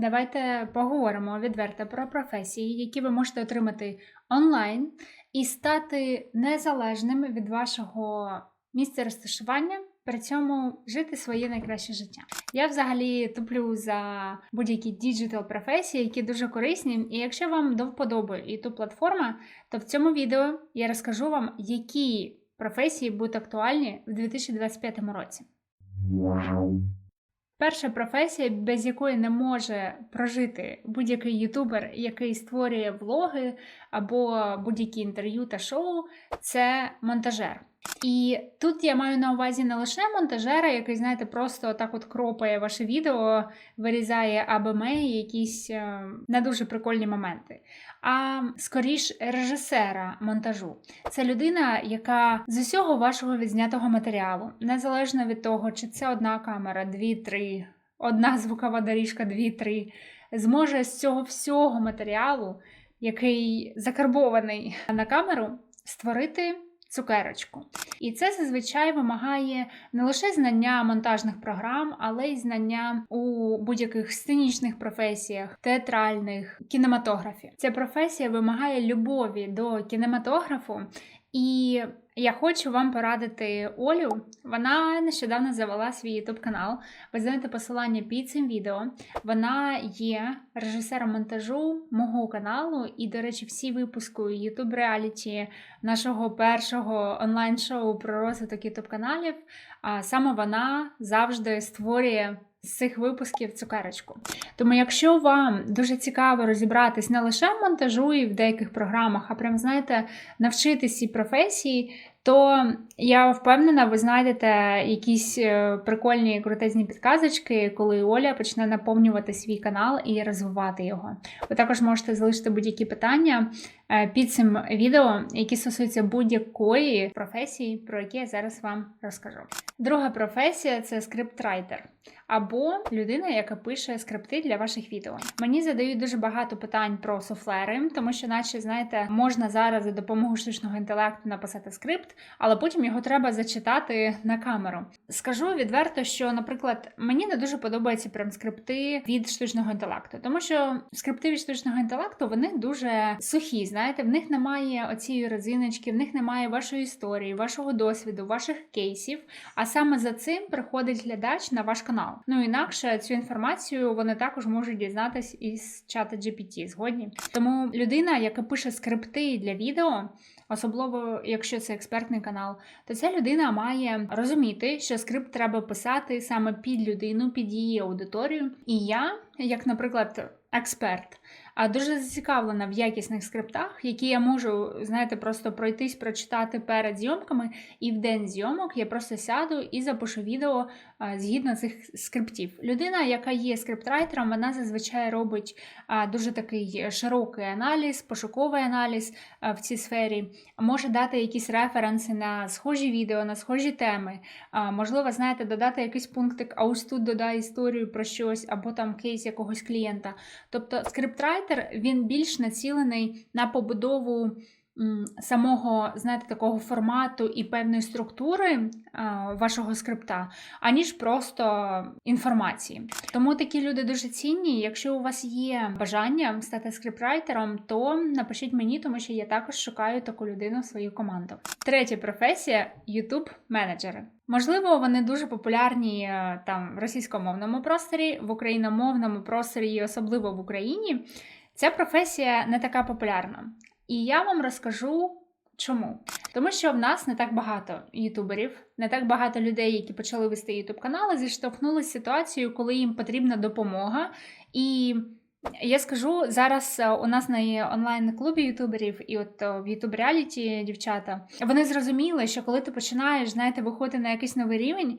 Давайте поговоримо відверто про професії, які ви можете отримати онлайн і стати незалежними від вашого місця розташування. При цьому жити своє найкраще життя. Я взагалі туплю за будь-які діджитал професії, які дуже корисні. І якщо вам до вподоби і ту платформа, то в цьому відео я розкажу вам, які професії будуть актуальні в 2025 році. Перша професія, без якої не може прожити будь-який ютубер, який створює влоги або будь-які інтерв'ю та шоу, це монтажер. І тут я маю на увазі не лише монтажера, який, знаєте, просто так от кропає ваше відео, вирізає абеме якісь е, не дуже прикольні моменти, а скоріш режисера монтажу. Це людина, яка з усього вашого відзнятого матеріалу, незалежно від того, чи це одна камера, дві-три, одна звукова доріжка, дві-три, зможе з цього всього матеріалу, який закарбований на камеру, створити цукерочку. І це зазвичай вимагає не лише знання монтажних програм, але й знання у будь-яких сценічних професіях, театральних, кінематографі. Ця професія вимагає любові до кінематографу. І я хочу вам порадити Олю. Вона нещодавно завела свій YouTube канал. Ви знаєте посилання під цим відео. Вона є режисером монтажу мого каналу. І, до речі, всі випуски YouTube реаліті нашого першого онлайн-шоу про розвиток YouTube каналів. А саме вона завжди створює. З цих випусків цукерочку. Тому, якщо вам дуже цікаво розібратись не лише в монтажу і в деяких програмах, а прям знаєте, навчитись цій професії, то я впевнена, ви знайдете якісь е, прикольні крутезні підказочки, коли Оля почне наповнювати свій канал і розвивати його. Ви також можете залишити будь-які питання е, під цим відео, які стосуються будь-якої професії, про які я зараз вам розкажу. Друга професія це скриптрайтер. Або людина, яка пише скрипти для ваших відео. Мені задають дуже багато питань про суфлери, тому що, наче, знаєте, можна зараз за допомогою штучного інтелекту написати скрипт, але потім його треба зачитати на камеру. Скажу відверто, що, наприклад, мені не дуже подобаються прям скрипти від штучного інтелекту, тому що скрипти від штучного інтелекту вони дуже сухі. Знаєте, в них немає оцієї резиночки, в них немає вашої історії, вашого досвіду, ваших кейсів. А саме за цим приходить глядач на ваш канал. Ну інакше цю інформацію вони також можуть дізнатись із чата GPT, згодні. Тому людина, яка пише скрипти для відео. Особливо, якщо це експертний канал, то ця людина має розуміти, що скрипт треба писати саме під людину, під її аудиторію. І я, як, наприклад, експерт, а дуже зацікавлена в якісних скриптах, які я можу, знаєте, просто пройтись, прочитати перед зйомками, і в день зйомок я просто сяду і запишу відео згідно цих скриптів. Людина, яка є скриптрайтером, вона зазвичай робить дуже такий широкий аналіз, пошуковий аналіз в цій сфері, може дати якісь референси на схожі відео, на схожі теми. Можливо, знаєте, додати якийсь пунктик, а ось тут додай історію про щось, або там кейс якогось клієнта. Тобто скриптрайтер він більш націлений на побудову самого, знаєте, такого формату і певної структури вашого скрипта, аніж просто інформації. Тому такі люди дуже цінні. Якщо у вас є бажання стати скриптрайтером, то напишіть мені, тому що я також шукаю таку людину в свою команду. Третя професія youtube менеджери Можливо, вони дуже популярні е, там в російськомовному просторі, в україномовному просторі, і особливо в Україні. Ця професія не така популярна. І я вам розкажу чому. Тому що в нас не так багато ютуберів, не так багато людей, які почали вести ютуб канали, зіштовхнулися з ситуацією, коли їм потрібна допомога. І я скажу зараз у нас на онлайн-клубі ютуберів, і от в ютуб реаліті дівчата вони зрозуміли, що коли ти починаєш знаєте, виходити на якийсь новий рівень.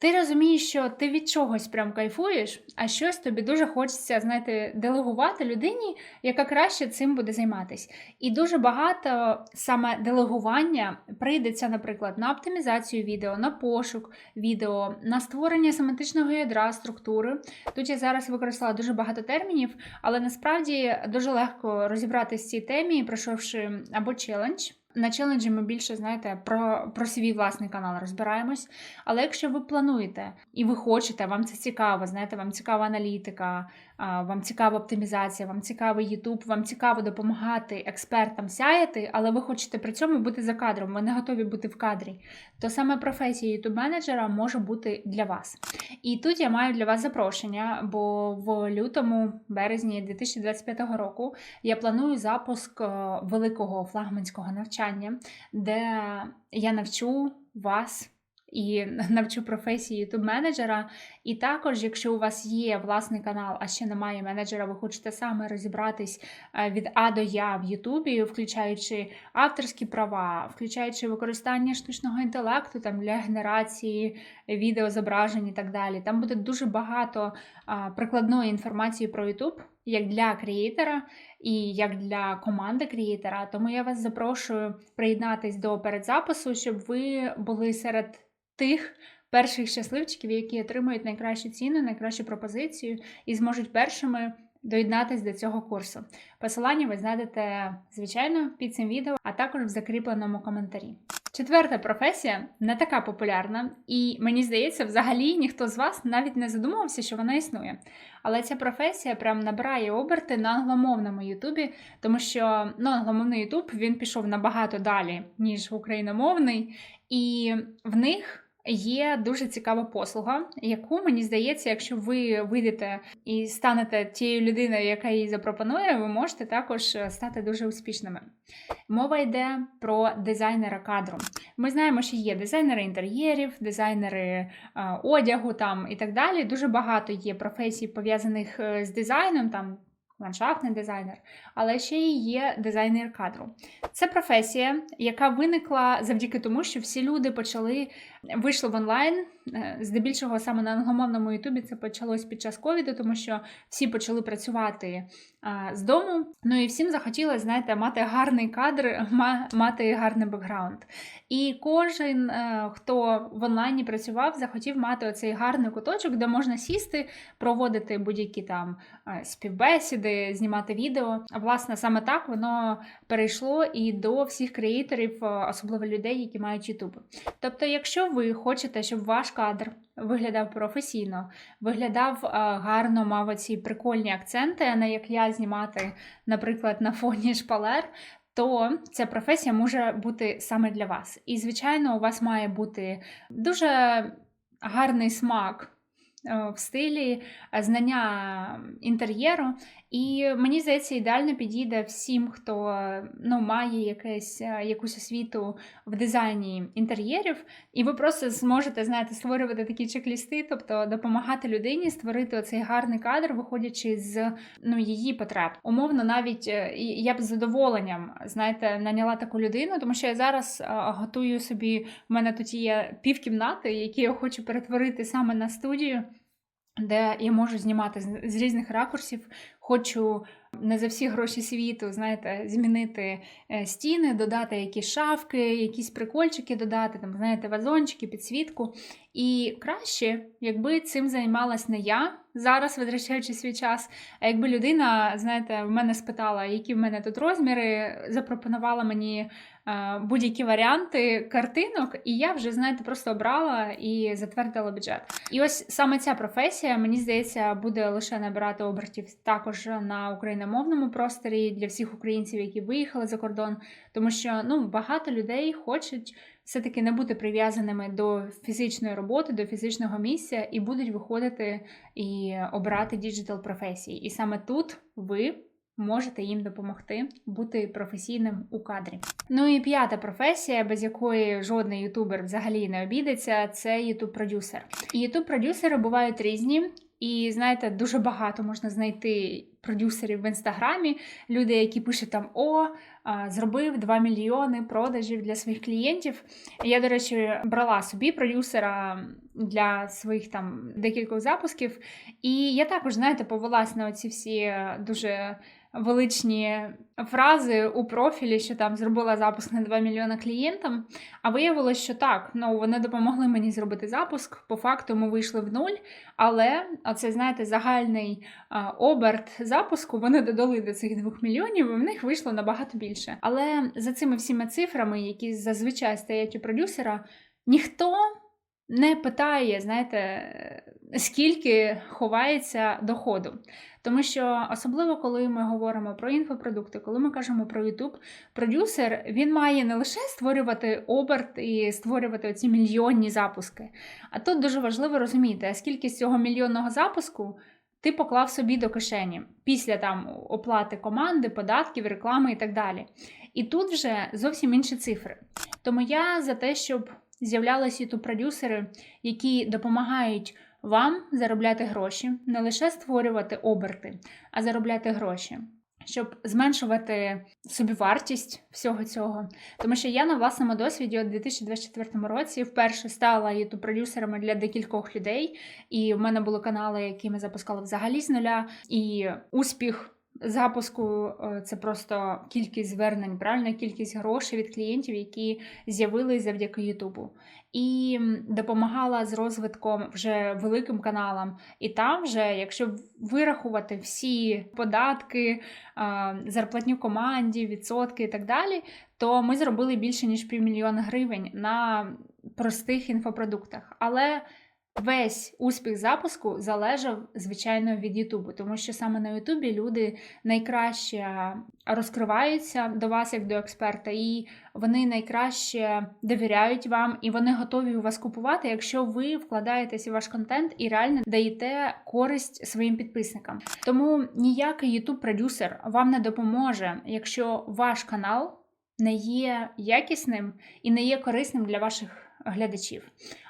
Ти розумієш, що ти від чогось прям кайфуєш, а щось тобі дуже хочеться, знаєте, делегувати людині, яка краще цим буде займатися. І дуже багато саме делегування прийдеться, наприклад, на оптимізацію відео, на пошук відео, на створення семантичного ядра структури. Тут я зараз використала дуже багато термінів, але насправді дуже легко розібратися в цій темі, пройшовши або челендж. На челенджі ми більше знаєте про про свій власний канал розбираємось. Але якщо ви плануєте і ви хочете, вам це цікаво, знаєте, вам цікава аналітика, вам цікава оптимізація, вам цікавий YouTube, вам цікаво допомагати експертам сяяти, але ви хочете при цьому бути за кадром, ви не готові бути в кадрі, то саме професія YouTube менеджера може бути для вас. І тут я маю для вас запрошення, бо в лютому, березні 2025 року я планую запуск е, великого флагманського навчання, де я навчу вас. І навчу професії youtube менеджера. І також, якщо у вас є власний канал, а ще немає менеджера, ви хочете саме розібратись е, від А до Я в Ютубі, включаючи авторські права, включаючи використання штучного інтелекту там для генерації відеозображень і так далі. Там буде дуже багато прикладної інформації про YouTube, як для креатора і як для команди креатора. Тому я вас запрошую приєднатись до передзапису, щоб ви були серед тих. Перших щасливчиків, які отримують найкращу ціну, найкращу пропозицію і зможуть першими доєднатись до цього курсу. Посилання ви знайдете, звичайно, під цим відео, а також в закріпленому коментарі. Четверта професія не така популярна, і мені здається, взагалі ніхто з вас навіть не задумувався, що вона існує. Але ця професія прям набирає оберти на англомовному Ютубі, тому що ну, англомовний Ютуб він пішов набагато далі, ніж україномовний, і в них. Є дуже цікава послуга, яку мені здається, якщо ви вийдете і станете тією людиною, яка її запропонує, ви можете також стати дуже успішними. Мова йде про дизайнера кадру. Ми знаємо, що є дизайнери інтер'єрів, дизайнери одягу там і так далі. Дуже багато є професій пов'язаних е, з дизайном. там ландшафтний дизайнер, але ще й є дизайнер кадру. Це професія, яка виникла завдяки тому, що всі люди почали вийшли в онлайн. Е, здебільшого саме на англомовному Ютубі це почалось під час ковіду, тому що всі почали працювати з дому. Ну і всім захотілося, знаєте, мати гарний кадр, мати гарний бекграунд. І кожен, е, хто в онлайні працював, захотів мати оцей гарний куточок, де можна сісти, проводити будь-які там співбесіди, знімати відео. А власне, саме так воно перейшло і до всіх креаторів, особливо людей, які мають Ютуб. Тобто, якщо ви хочете, щоб ваш кадр виглядав професійно, виглядав гарно, мав оці прикольні акценти, а не як я знімати, наприклад, на фоні шпалер. То ця професія може бути саме для вас. І, звичайно, у вас має бути дуже гарний смак Е, в стилі е, знання інтер'єру. І мені здається, ідеально підійде всім, хто ну, має якесь, е, якусь освіту в дизайні інтер'єрів, і ви просто зможете знаєте, створювати такі чек-лісти, тобто допомагати людині створити оцей гарний кадр, виходячи з ну, її потреб. Умовно, навіть я б з задоволенням знаєте, наняла таку людину, тому що я зараз готую собі, в мене тут є півкімнати, які я хочу перетворити саме на студію де я можу знімати з різних ракурсів, хочу не за всі гроші світу, знаєте, змінити е, стіни, додати якісь шафки, якісь прикольчики додати, там, знаєте, вазончики, підсвітку. І краще, якби цим займалась не я зараз, витрачаючи свій час. А якби людина, знаєте, в мене спитала, які в мене тут розміри, запропонувала мені е, будь-які варіанти картинок, і я вже, знаєте, просто обрала і затвердила бюджет. І ось саме ця професія, мені здається, буде лише набирати обертів також на україномовному просторі для всіх українців, які виїхали за кордон, тому що ну багато людей хочуть все-таки не бути прив'язаними до фізичної роботи, до фізичного місця, і будуть виходити і обирати діджитал професії. І саме тут ви. Можете їм допомогти бути професійним у кадрі. Ну і п'ята професія, без якої жодний ютубер взагалі не обійдеться, це ютуб-продюсер. І ютуб-продюсери бувають різні. І знаєте, дуже багато можна знайти продюсерів в інстаграмі, люди, які пишуть там О, зробив 2 мільйони продажів для своїх клієнтів. Я, до речі, брала собі продюсера для своїх там декількох запусків. І я також, знаєте, повелась на оці всі дуже величні фрази у профілі, що там зробила запуск на 2 мільйона клієнтам. А виявилось, що так, ну вони допомогли мені зробити запуск. По факту ми вийшли в нуль, але оце, знаєте, загальний а, оберт запуску вони додали до цих 2 мільйонів, і в них вийшло набагато більше. Але за цими всіма цифрами, які зазвичай стоять у продюсера, ніхто не питає, знаєте, скільки ховається доходу. Тому що особливо, коли ми говоримо про інфопродукти, коли ми кажемо про YouTube, продюсер він має не лише створювати оберт і створювати оці мільйонні запуски. А тут дуже важливо розуміти, скільки з цього мільйонного запуску ти поклав собі до кишені після там оплати команди, податків, реклами і так далі. І тут вже зовсім інші цифри. Тому я за те, щоб з'являлися youtube продюсери, які допомагають вам заробляти гроші, не лише створювати оберти, а заробляти гроші. Щоб зменшувати собівартість всього цього. Тому що я на власному досвіді у 2024 році вперше стала youtube продюсерами для декількох людей, і в мене були канали, які ми запускали взагалі з нуля, і успіх запуску е, це просто кількість звернень, правильно, кількість грошей від клієнтів, які з'явились завдяки Ютубу. І допомагала з розвитком вже великим каналам. І там, вже, якщо вирахувати всі податки, е, зарплатню команді, відсотки і так далі, то ми зробили більше ніж півмільйона гривень на простих інфопродуктах. Але Весь успіх запуску залежав, звичайно, від Ютубу, тому що саме на Ютубі люди найкраще розкриваються до вас як до експерта, і вони найкраще довіряють вам, і вони готові у вас купувати, якщо ви вкладаєтесь у ваш контент і реально даєте користь своїм підписникам. Тому ніякий ютуб продюсер вам не допоможе, якщо ваш канал не є якісним і не є корисним для ваших глядачів.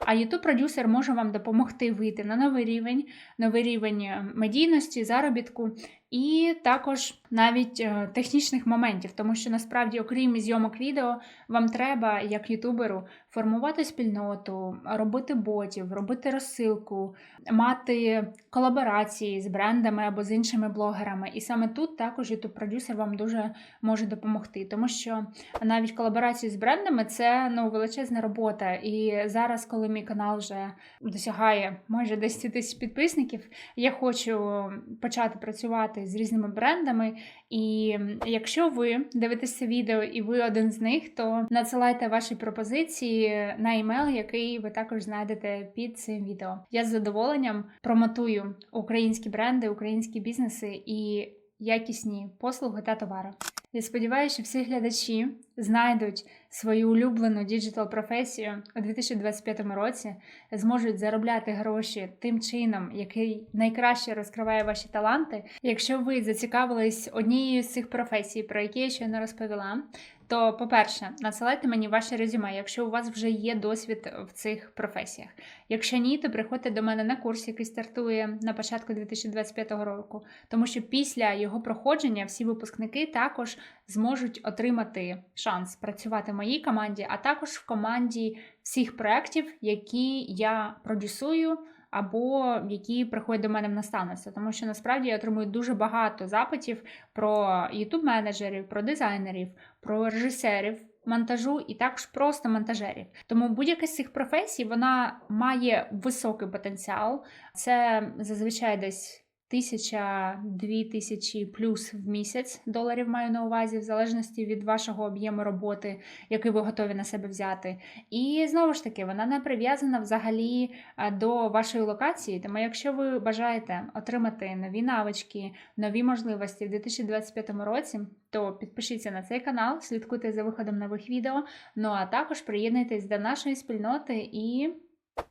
А youtube продюсер може вам допомогти вийти на новий рівень, новий рівень е, медійності, заробітку і також навіть е, технічних моментів, тому що насправді, окрім зйомок відео, вам треба, як ютуберу, формувати спільноту, робити ботів, робити розсилку, мати колаборації з брендами або з іншими блогерами. І саме тут також youtube продюсер вам дуже може допомогти, тому що навіть колаборації з брендами це ну, величезна робота. І зараз, коли мій канал вже досягає майже 10 тисяч підписників, я хочу почати працювати з різними брендами. І якщо ви дивитеся відео і ви один з них, то надсилайте ваші пропозиції на емейл, який ви також знайдете під цим відео. Я з задоволенням промотую українські бренди, українські бізнеси і якісні послуги та товари. Я сподіваюся, що всі глядачі знайдуть свою улюблену діджитал професію у 2025 році, зможуть заробляти гроші тим чином, який найкраще розкриває ваші таланти. Якщо ви зацікавились однією з цих професій, про які я ще не розповіла, то, по-перше, надсилайте мені ваше резюме, якщо у вас вже є досвід в цих професіях. Якщо ні, то приходьте до мене на курс, який стартує на початку 2025 року, тому що після його проходження всі випускники також зможуть отримати шанс працювати в моїй команді, а також в команді всіх проєктів, які я продюсую або які приходять до мене в наставництво. Тому що насправді я отримую дуже багато запитів про ютуб-менеджерів, про дизайнерів, про режисерів. Монтажу і також просто монтажерів. Тому будь-яка з цих професій вона має високий потенціал. Це зазвичай десь Тисяча, дві тисячі плюс в місяць доларів маю на увазі, в залежності від вашого об'єму роботи, який ви готові на себе взяти. І знову ж таки, вона не прив'язана взагалі до вашої локації. Тому, якщо ви бажаєте отримати нові навички, нові можливості в 2025 році, то підпишіться на цей канал, слідкуйте за виходом нових відео. Ну а також приєднуйтесь до нашої спільноти, і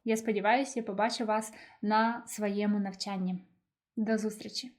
я сподіваюся, я побачу вас на своєму навчанні. До зустрічі!